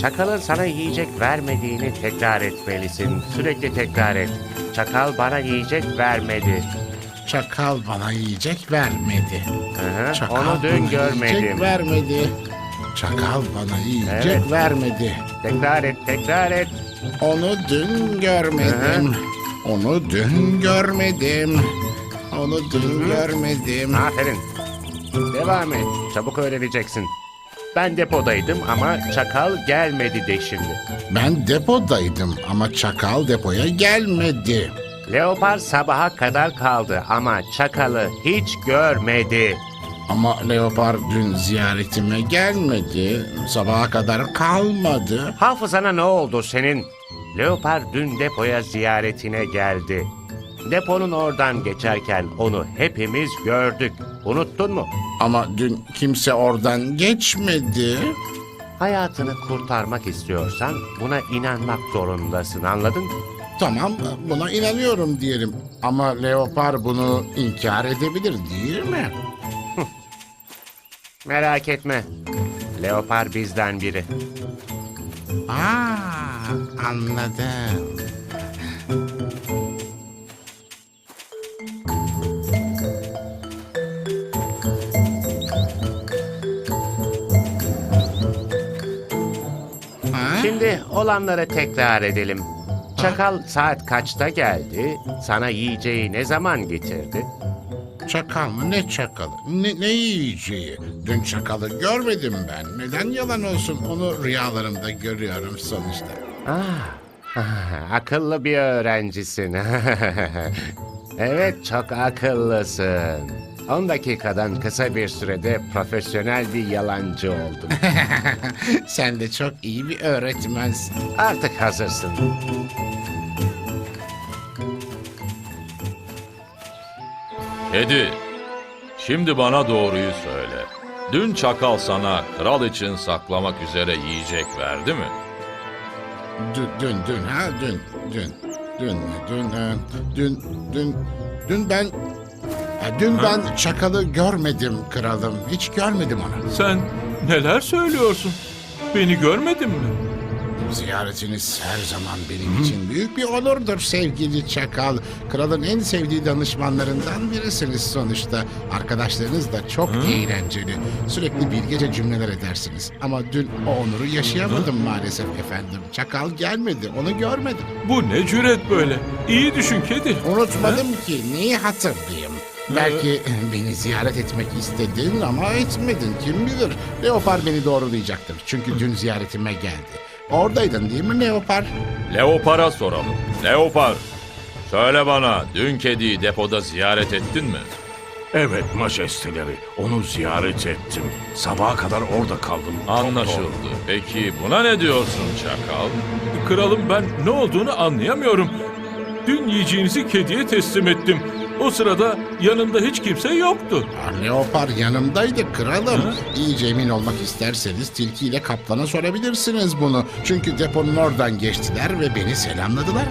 Çakalın sana yiyecek vermediğini tekrar etmelisin. Sürekli tekrar et. Çakal bana yiyecek vermedi. Çakal bana yiyecek vermedi. Hı hı, Çakal Onu dün bana görmedim. Yiyecek vermedi. Çakal bana yiyecek Evet. vermedi. Tekrar et, tekrar et. Onu dün görmedim. Onu dün görmedim. Onu dün görmedim. Aferin. Devam et. Çabuk öğreneceksin. Ben depodaydım ama çakal gelmedi de şimdi. Ben depodaydım ama çakal depoya gelmedi. Leopar sabaha kadar kaldı ama çakalı hiç görmedi. Ama Leopar dün ziyaretime gelmedi. Sabaha kadar kalmadı. Hafızana ne oldu senin? Leopar dün depoya ziyaretine geldi. Deponun oradan geçerken onu hepimiz gördük. Unuttun mu? Ama dün kimse oradan geçmedi. Hayatını kurtarmak istiyorsan buna inanmak zorundasın anladın? mı? Tamam buna inanıyorum diyelim. Ama Leopar bunu inkar edebilir değil mi? Merak etme. Leopar bizden biri. Aa, anladım. Olanları tekrar edelim. Çakal saat kaçta geldi? Sana yiyeceği ne zaman getirdi? Çakal mı? Ne çakalı? Ne, ne yiyeceği? Dün çakalı görmedim ben. Neden yalan olsun? Onu rüyalarımda görüyorum sonuçta. Ah, ah, akıllı bir öğrencisin. evet, çok akıllısın. 10 dakikadan kısa bir sürede profesyonel bir yalancı oldun. Sen de çok iyi bir öğretmensin. Artık hazırsın. Kedi, şimdi bana doğruyu söyle. Dün çakal sana kral için saklamak üzere yiyecek verdi mi? Dün, dün, dün ha dün, dün, dün, dün, e, dün, dün, dün ben, ha, dün ben çakalı görmedim kralım. Hiç görmedim onu. Sen neler söylüyorsun? Beni görmedin mi? Ziyaretiniz her zaman benim için büyük bir onurdur sevgili çakal. Kralın en sevdiği danışmanlarından birisiniz sonuçta. Arkadaşlarınız da çok eğlenceli. Sürekli bilgece cümleler edersiniz. Ama dün o onuru yaşayamadım maalesef efendim. Çakal gelmedi, onu görmedim. Bu ne cüret böyle? İyi düşün kedi. Unutmadım ki neyi hatırlayayım. Belki beni ziyaret etmek istedin ama etmedin kim bilir. Leopar beni doğrulayacaktır. Çünkü dün ziyaretime geldi. Oradaydın değil mi Leopar? Leopar'a soralım. Leopar, söyle bana dün kediyi depoda ziyaret ettin mi? Evet majesteleri, onu ziyaret ettim. Sabaha kadar orada kaldım. Anlaşıldı. Peki buna ne diyorsun çakal? Kralım ben ne olduğunu anlayamıyorum. Dün yiyeceğinizi kediye teslim ettim. O sırada yanında hiç kimse yoktu. Leopar yanımdaydı kralım. İyice emin olmak isterseniz tilki ile kaplana sorabilirsiniz bunu. Çünkü deponun oradan geçtiler ve beni selamladılar.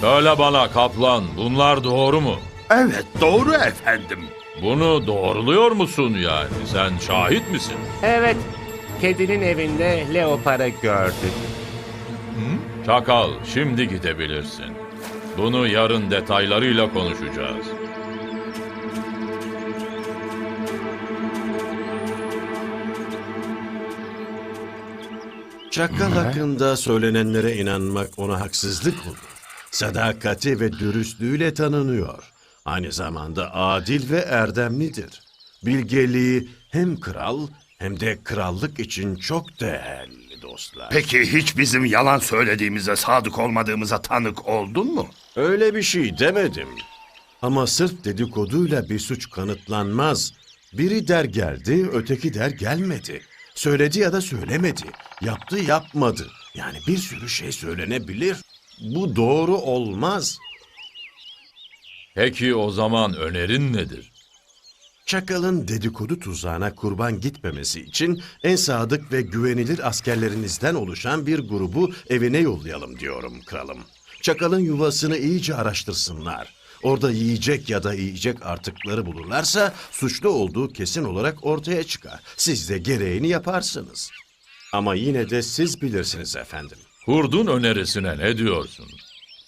Söyle bana kaplan, bunlar doğru mu? Evet doğru efendim. Bunu doğruluyor musun yani? Sen şahit misin? Evet, kedinin evinde leoparı gördük. Çakal, şimdi gidebilirsin. Bunu yarın detaylarıyla konuşacağız. Çakal hakkında söylenenlere inanmak ona haksızlık olur. Sadakati ve dürüstlüğüyle tanınıyor. Aynı zamanda adil ve erdemlidir. Bilgeliği hem kral hem de krallık için çok değerli dostlar. Peki hiç bizim yalan söylediğimize, sadık olmadığımıza tanık oldun mu? Öyle bir şey demedim. Ama sırf dedikoduyla bir suç kanıtlanmaz. Biri der geldi, öteki der gelmedi. Söyledi ya da söylemedi. Yaptı yapmadı. Yani bir sürü şey söylenebilir. Bu doğru olmaz. Peki o zaman önerin nedir? Çakalın dedikodu tuzağına kurban gitmemesi için en sadık ve güvenilir askerlerinizden oluşan bir grubu evine yollayalım diyorum kralım. Çakalın yuvasını iyice araştırsınlar. Orada yiyecek ya da yiyecek artıkları bulurlarsa suçlu olduğu kesin olarak ortaya çıkar. Siz de gereğini yaparsınız. Ama yine de siz bilirsiniz efendim. Kurdun önerisine ne diyorsun?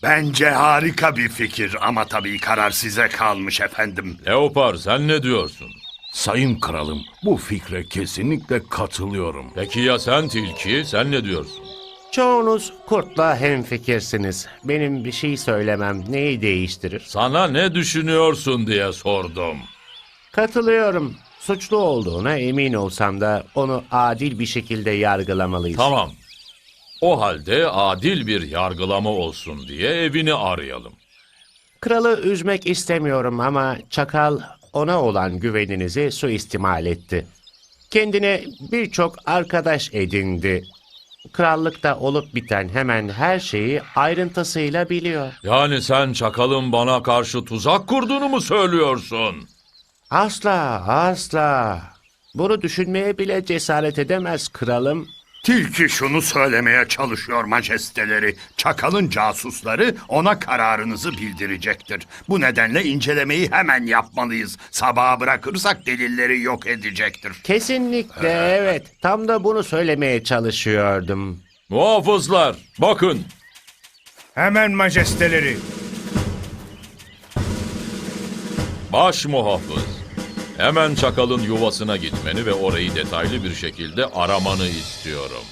Bence harika bir fikir ama tabii karar size kalmış efendim. Leopar sen ne diyorsun? Sayın kralım, bu fikre kesinlikle katılıyorum. Peki ya sen Tilki, sen ne diyorsun? Çoğunuz kurtla hemfikirsiniz. Benim bir şey söylemem neyi değiştirir? Sana ne düşünüyorsun diye sordum. Katılıyorum. Suçlu olduğuna emin olsam da onu adil bir şekilde yargılamalıyız. Tamam. O halde adil bir yargılama olsun diye evini arayalım. Kralı üzmek istemiyorum ama Çakal ona olan güveninizi suistimal etti. Kendine birçok arkadaş edindi. Krallıkta olup biten hemen her şeyi ayrıntısıyla biliyor. Yani sen çakalın bana karşı tuzak kurduğunu mu söylüyorsun? Asla, asla. Bunu düşünmeye bile cesaret edemez kralım. Tilki şunu söylemeye çalışıyor majesteleri. Çakalın casusları ona kararınızı bildirecektir. Bu nedenle incelemeyi hemen yapmalıyız. Sabaha bırakırsak delilleri yok edecektir. Kesinlikle evet. Tam da bunu söylemeye çalışıyordum. Muhafızlar, bakın. Hemen majesteleri. Baş muhafız. Hemen çakalın yuvasına gitmeni ve orayı detaylı bir şekilde aramanı istiyorum.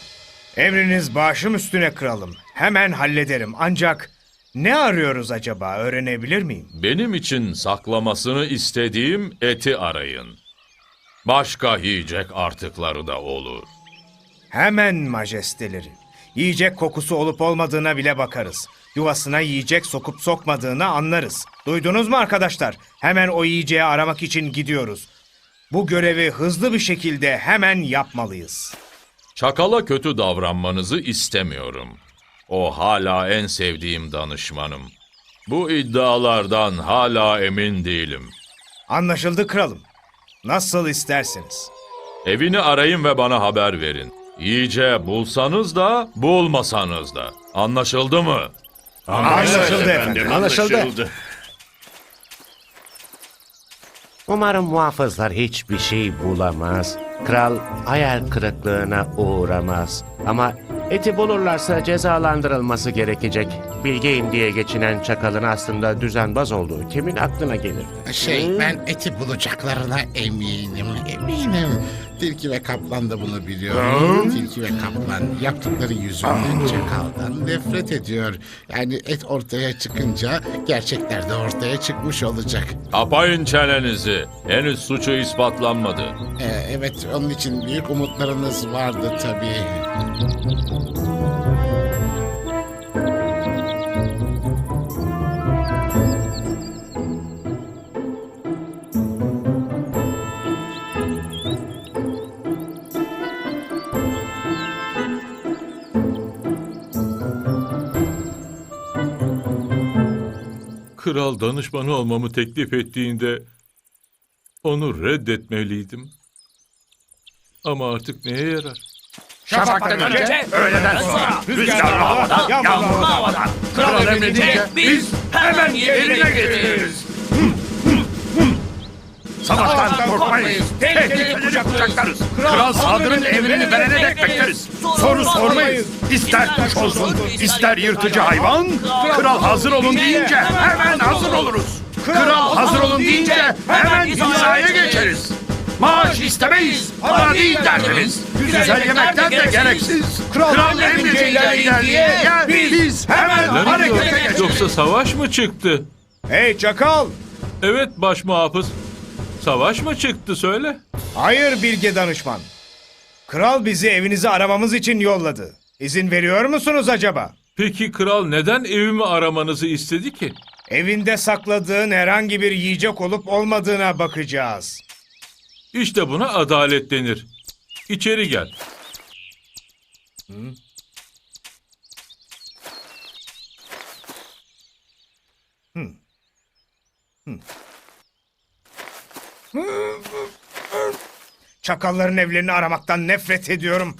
Emriniz başım üstüne kralım. Hemen hallederim. Ancak ne arıyoruz acaba öğrenebilir miyim? Benim için saklamasını istediğim eti arayın. Başka yiyecek artıkları da olur. Hemen majesteleri. Yiyecek kokusu olup olmadığına bile bakarız. Yuvasına yiyecek sokup sokmadığını anlarız. Duydunuz mu arkadaşlar? Hemen o yiyeceği aramak için gidiyoruz. Bu görevi hızlı bir şekilde hemen yapmalıyız. Çakala kötü davranmanızı istemiyorum. O hala en sevdiğim danışmanım. Bu iddialardan hala emin değilim. Anlaşıldı kralım. Nasıl isterseniz. Evini arayın ve bana haber verin. İyice bulsanız da bulmasanız da. Anlaşıldı mı? Anlaşıldı efendim. Anlaşıldı. Umarım muhafızlar hiçbir şey bulamaz. Kral hayal kırıklığına uğramaz. Ama eti bulurlarsa cezalandırılması gerekecek. Bilgeyim diye geçinen çakalın aslında düzenbaz olduğu kimin aklına gelir? Şey ben eti bulacaklarına eminim. Eminim. Tilki ve kaplan da bunu biliyor. Tilki ve kaplan yaptıkları yüzünden çakaldan nefret ediyor. Yani et ortaya çıkınca gerçekler de ortaya çıkmış olacak. Kapayın çenenizi. Henüz suçu ispatlanmadı. Ee, evet onun için büyük umutlarınız vardı tabii. Kral danışmanı olmamı teklif ettiğinde onu reddetmeliydim. Ama artık neye yarar? Şafaktan önce, Öğleden sonra rüzgar havada, yağmur havada. Kral emredince biz hemen yerine getiririz. Savaştan korkmayız. Tehlikeleri kucaklarız. Kral saldırın emrini verene dek bekleriz. Soru sormayız. İster kuş olsun, ister yırtıcı hayvan. Kral hazır olun deyince hemen hazır oluruz. Kral hazır olun deyince hemen hizaya geçeriz. Maaş istemeyiz, para değil derdimiz. Güzel yemekler de gereksiz. Kral emrince iler diye biz hemen harekete geçeriz. Yoksa savaş mı çıktı? Hey çakal! Evet baş muhafız. Savaş mı çıktı söyle. Hayır bilge danışman. Kral bizi evinizi aramamız için yolladı. İzin veriyor musunuz acaba? Peki kral neden evimi aramanızı istedi ki? Evinde sakladığın herhangi bir yiyecek olup olmadığına bakacağız. İşte buna adalet denir. İçeri gel. Çakalların evlerini aramaktan nefret ediyorum.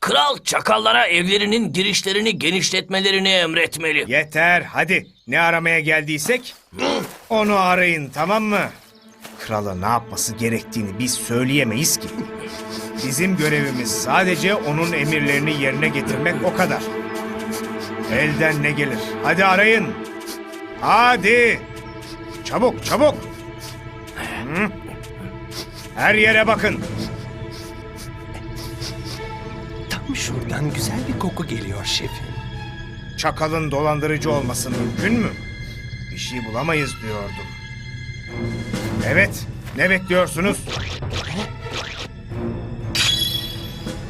Kral çakallara evlerinin girişlerini genişletmelerini emretmeli. Yeter hadi ne aramaya geldiysek onu arayın tamam mı? krala ne yapması gerektiğini biz söyleyemeyiz ki. Bizim görevimiz sadece onun emirlerini yerine getirmek o kadar. Elden ne gelir? Hadi arayın. Hadi. Çabuk çabuk. Hı? Her yere bakın. Tam şuradan güzel bir koku geliyor şefim. Çakalın dolandırıcı olması mümkün mü? Bir şey bulamayız diyordum. Evet, ne bekliyorsunuz?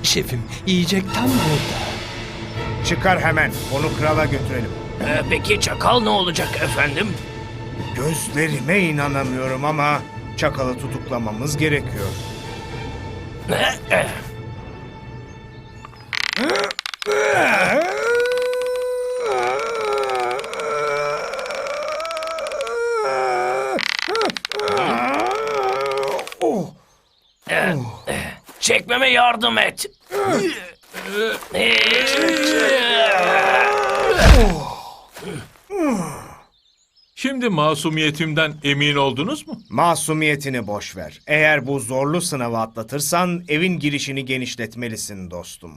Şefim, yiyecek tam burada. Çıkar hemen, onu krala götürelim. Ee, peki çakal ne olacak efendim? Gözlerime inanamıyorum ama çakalı tutuklamamız gerekiyor. Ee, e, Oh, Çekmeme yardım et. Masumiyetimden emin oldunuz mu? masumiyetini boş ver. Eğer bu zorlu sınavı atlatırsan evin girişini genişletmelisin dostum.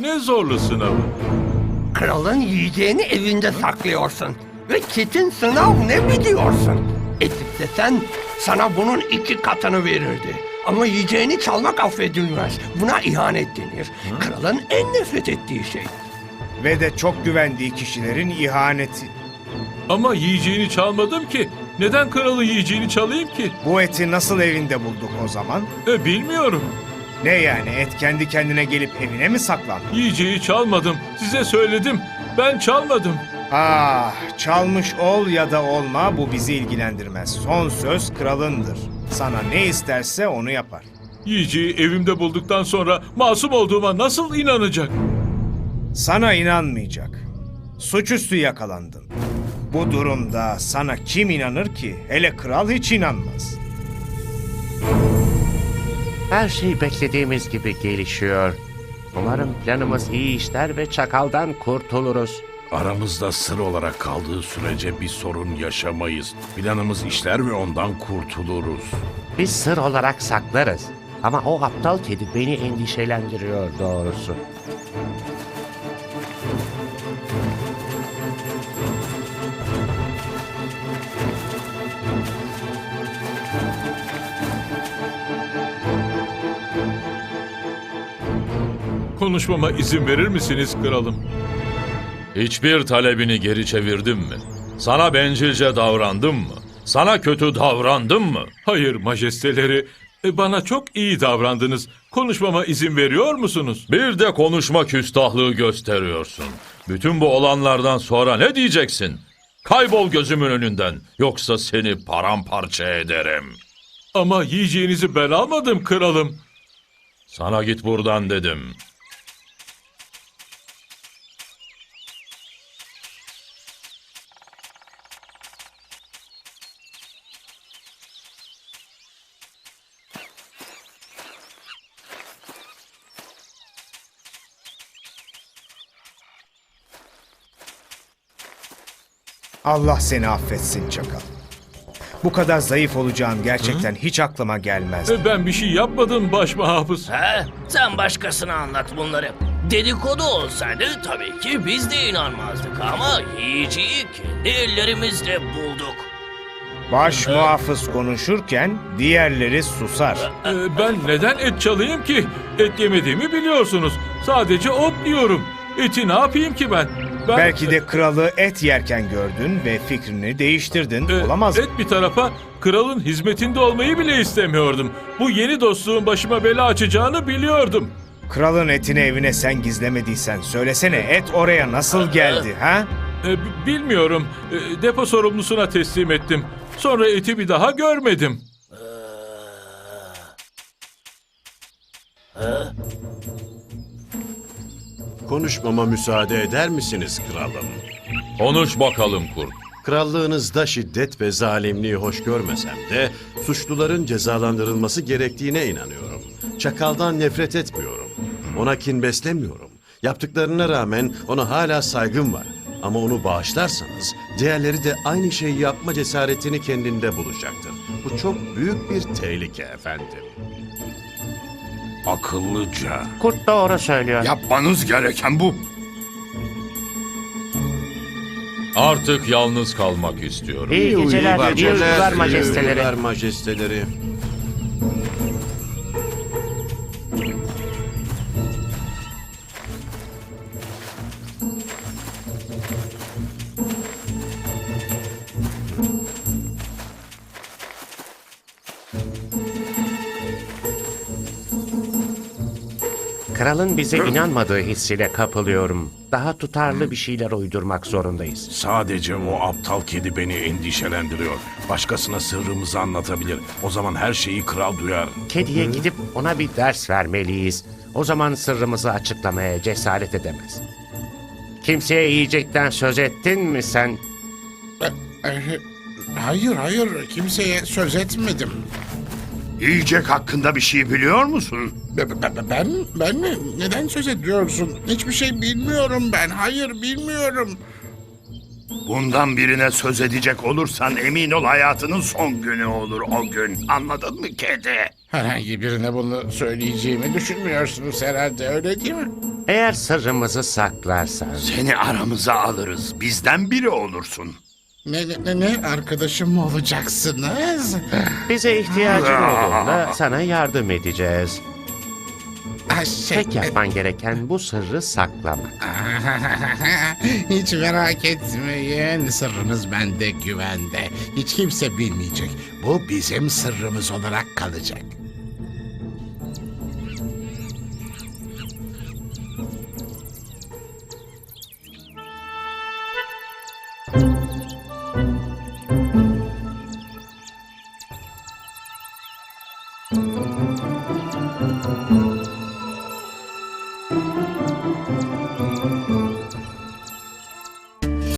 Ne zorlu sınavı. Kralın yiyeceğini evinde saklıyorsun. Ve çetin sınav ne biliyorsun? Etikte sana bunun iki katını verirdi. Ama yiyeceğini çalmak affedilmez. Buna ihanet denir. Kralın en nefret ettiği şey. Ve de çok güvendiği kişilerin ihaneti. Ama yiyeceğini çalmadım ki. Neden kralı yiyeceğini çalayım ki? Bu eti nasıl evinde bulduk o zaman? E, bilmiyorum. Ne yani et kendi kendine gelip evine mi saklandı? Yiyeceği çalmadım. Size söyledim. Ben çalmadım. Ah, çalmış ol ya da olma bu bizi ilgilendirmez. Son söz kralındır. Sana ne isterse onu yapar. Yiyeceği evimde bulduktan sonra masum olduğuma nasıl inanacak? Sana inanmayacak. Suçüstü yakalandın. Bu durumda sana kim inanır ki? Hele kral hiç inanmaz. Her şey beklediğimiz gibi gelişiyor. Umarım planımız iyi işler ve çakaldan kurtuluruz. Aramızda sır olarak kaldığı sürece bir sorun yaşamayız. Planımız işler ve ondan kurtuluruz. Biz sır olarak saklarız. Ama o aptal kedi beni endişelendiriyor doğrusu. Konuşmama izin verir misiniz kralım? Hiçbir talebini geri çevirdim mi? Sana bencilce davrandım mı? Sana kötü davrandım mı? Hayır majesteleri. e, Bana çok iyi davrandınız. Konuşmama izin veriyor musunuz? Bir de konuşma küstahlığı gösteriyorsun. Bütün bu olanlardan sonra ne diyeceksin? Kaybol gözümün önünden. Yoksa seni paramparça ederim. Ama yiyeceğinizi ben almadım kralım. Sana git buradan dedim. Allah seni affetsin çakal. Bu kadar zayıf olacağın gerçekten hiç aklıma gelmez. E, Ben bir şey yapmadım baş muhafız. He? Sen başkasına anlat bunları. Dedikodu olsaydı tabii ki biz de inanmazdık ama yiyeceği kendi ellerimizle bulduk. Baş muhafız konuşurken diğerleri susar. E, Ben neden et çalayım ki? Et yemediğimi biliyorsunuz. Sadece ot yiyorum. Eti ne yapayım ki ben? Ben Belki de kralı et yerken gördün ve fikrini değiştirdin. e, Olamaz mı? Et bir tarafa kralın hizmetinde olmayı bile istemiyordum. Bu yeni dostluğun başıma bela açacağını biliyordum. Kralın etini evine sen gizlemediysen söylesene et oraya nasıl geldi ha? E, b- bilmiyorum. E, depo sorumlusuna teslim ettim. Sonra eti bir daha görmedim. Konuşmama müsaade eder misiniz kralım? Konuş bakalım kurt. Krallığınızda şiddet ve zalimliği hoş görmesem de suçluların cezalandırılması gerektiğine inanıyorum. Çakaldan nefret etmiyorum. Ona kin beslemiyorum. Yaptıklarına rağmen ona hala saygım var. Ama onu bağışlarsanız diğerleri de aynı şeyi yapma cesaretini kendinde bulacaktır. Bu çok büyük bir tehlike efendim. Akıllıca. Kurt doğru söylüyor. Yapmanız gereken bu. Artık yalnız kalmak istiyorum. İyi geceler, iyi uykular majesteleri. uykular majesteleri. Kralın bize inanmadığı hissiyle kapılıyorum. Daha tutarlı bir şeyler uydurmak zorundayız. Sadece o aptal kedi beni endişelendiriyor. Başkasına sırrımızı anlatabilir. O zaman her şeyi kral duyar. Kediye gidip ona bir ders vermeliyiz. O zaman sırrımızı açıklamaya cesaret edemez. Kimseye yiyecekten söz ettin mi sen? Hayır hayır kimseye söz etmedim. Yiyecek hakkında bir şey biliyor musun? Be- be- be- Ben, ben mi? Neden söz ediyorsun? Hiçbir şey bilmiyorum ben. Hayır bilmiyorum. Bundan birine söz edecek olursan emin ol hayatının son günü olur o gün. Anladın mı kedi? Herhangi birine bunu söyleyeceğimi düşünmüyorsunuz herhalde öyle değil mi? Eğer sırrımızı saklarsan... Seni aramıza alırız. Bizden biri olursun. Ne, ne, ne arkadaşım mı olacaksınız? Bize ihtiyacın olduğunda sana yardım edeceğiz. Ah, şey, Tek yapman gereken bu sırrı saklamak. Hiç merak etmeyin. Sırrınız bende güvende. Hiç kimse bilmeyecek. Bu bizim sırrımız olarak kalacak.